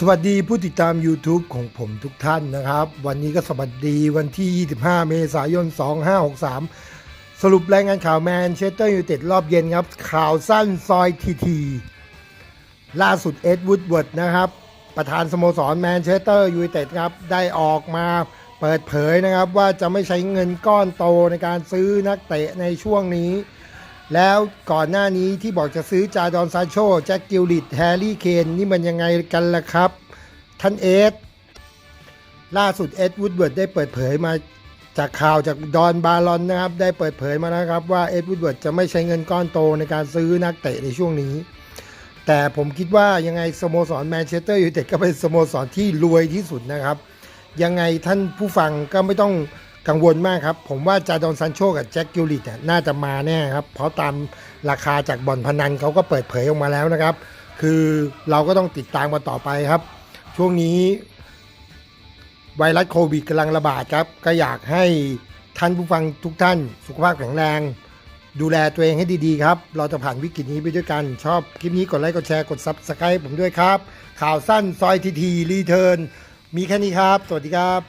สวัสดีผู้ติดตาม YouTube ของผมทุกท่านนะครับ วันนี้ก็สวัสดีวันที่ 25 เมษายน 2563 สรุปรายงานข่าวแมนเชสเตอร์ยูไนเต็ดรอบเย็นครับ ข่าวสั้นซอยทีที ล่าสุดเอ็ดวูดเวิร์ดนะครับ ประธานสโมสรแมนเชสเตอร์ยูไนเต็ดครับ ได้ออกมาเปิดเผยนะครับ ว่าจะไม่ใช้เงินก้อนโตในการซื้อนักเตะในช่วงนี้ แล้วก่อนหน้านี้ที่บอกจะซื้อจาดอนซาโชแจ็คกิลลิตแฮร์รี่เคนนี่มันยังไงกันล่ะครับ ท่านเอสล่าสุดเอ็ดวูดเวิร์ดได้เปิดเผยมาจากข่าวจากดอนบารอนนะครับ ได้เปิดเผยมาแล้วครับว่าเอ็ดวูดเวิร์ดจะไม่ใช้เงินก้อนโตในการซื้อนักเตะในช่วงนี้ แต่ผมคิดว่ายังไงสโมสรแมนเชสเตอร์ยูไนเต็ดก็เป็นสโมสรที่รวยที่สุดนะครับ ยังไงท่านผู้ฟังก็ไม่ต้อง กังวลมากครับ ผมว่าจาดอนซันโชกับแจ็คกิลลิตเนี่ยน่าจะมาแน่ครับ เพราะตามราคาจากบ่อนพนันเขาก็เปิดเผยออกมาแล้วนะครับ คือเราก็ต้องติดตามกันต่อไปครับ ช่วงนี้ไวรัสโควิดกำลังระบาดครับ ก็อยากให้ท่านผู้ฟังทุกท่านสุขภาพแข็งแรง ดูแลตัวเองให้ดีๆครับ เราจะผ่านวิกฤตนี้ไปด้วยกัน ชอบคลิปนี้กดไลค์กดแชร์กดซับสไครต์ผมด้วยครับ ข่าวสั้นซอยทีทีรีเทิร์นมีแค่นี้ครับ สวัสดีครับ